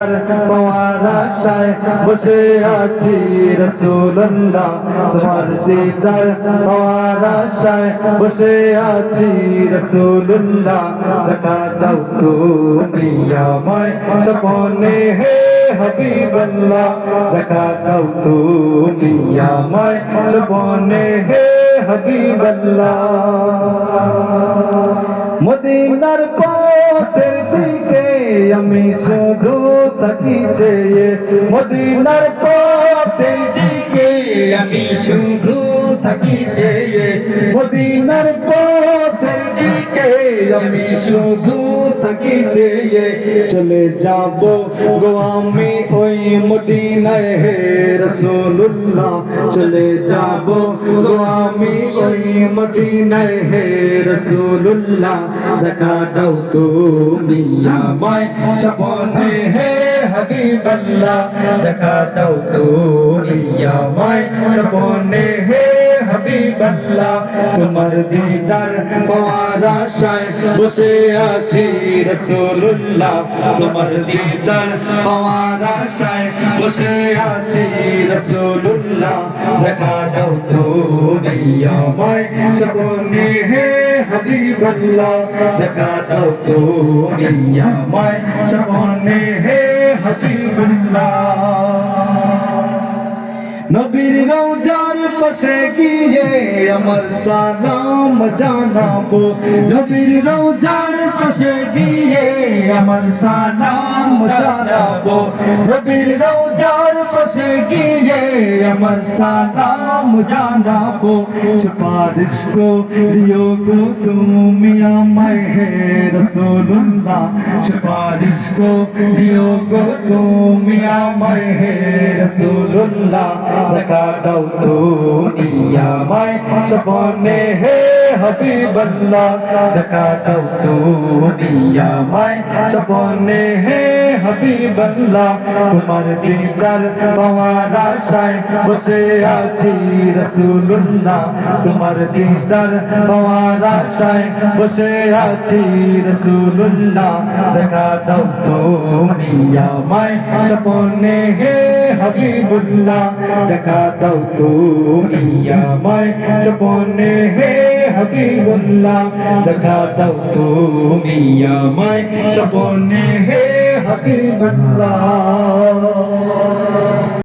পাওয়ার আশায় বসে আছি রসুল্লাহ তোমার দিদার পাওয়ার আশায় বসে আছি রসুল্লাহ দেখা দাও তুমি আমায় সপনে হে হাবিবাল্লাহ। দেখা দাও তুমি আমায় সপনে হে হাবিবাল্লাহ। মদিনার পথের দিকে আমি শুধু তাকি চেয়ে মদিনার পথের দিকে। আমি শুধু থাকি চেয়ে মদিনার পথের দিকে। আমি শুধু থাকি চেয়ে চলে যাব গো আমি ওই মদিনায়, হে রসুল্লাহ চলে যাব গো আমি ওই মদিনায়, হে রসুল্লাহ দেখা দাও তুমি আমায় স্বপনে, হে হাবিবাল্লাহ, দেখা দাও তুমি আমায় স্বপনে হে হাবিবাল্লাহ, তোমার দিদার পাওয়ার আশায় বসে আছি রসুল্লাহ তোমার দিদার পাওয়ার আশায় বসে আছি রসুল্লাহ দেখা দাও তুমি আমায় স্বপনে হে হাবিবাল্লাহ, দেখা দাও তুমি আমায় স্বপনে হে হাবিবাল্লাহ নবীর রোজার পাশে গিয়ে আমার সালাম জানাবো নবীর রোজার পাশে গিয়ে আমার সালাম জানাবো নবীর রোজার পাশে গিয়ে আমার সালাম জানাবো সুপারিশ কো দিও গো তুমি আমায় হে রসুল্লাহ সুপারিশ কো দিও গো তুমি আমায় হে রসুল্লাহ দাও তুমি আমায় সপনে হে হাবিবাল্লাহ, দেখা দাও তুমি আমায় সপনে হে হাবিবাল্লাহ, তোমার দিদার পাওয়ার আশায় বসে আছি রসুল্লাহ তোমার দিদার পাওয়ার আশায় বসে আছি রসুল্লাহ দেখা দাও তুমি আমায় সপনে হে হাবিবুল্লাহ, দেখা দাও তুমি আমায় সপনে হে হাবিবুল্লাহ দেখা দাও তুমি আমায় সপনে হে হাবিবুল্লাহ।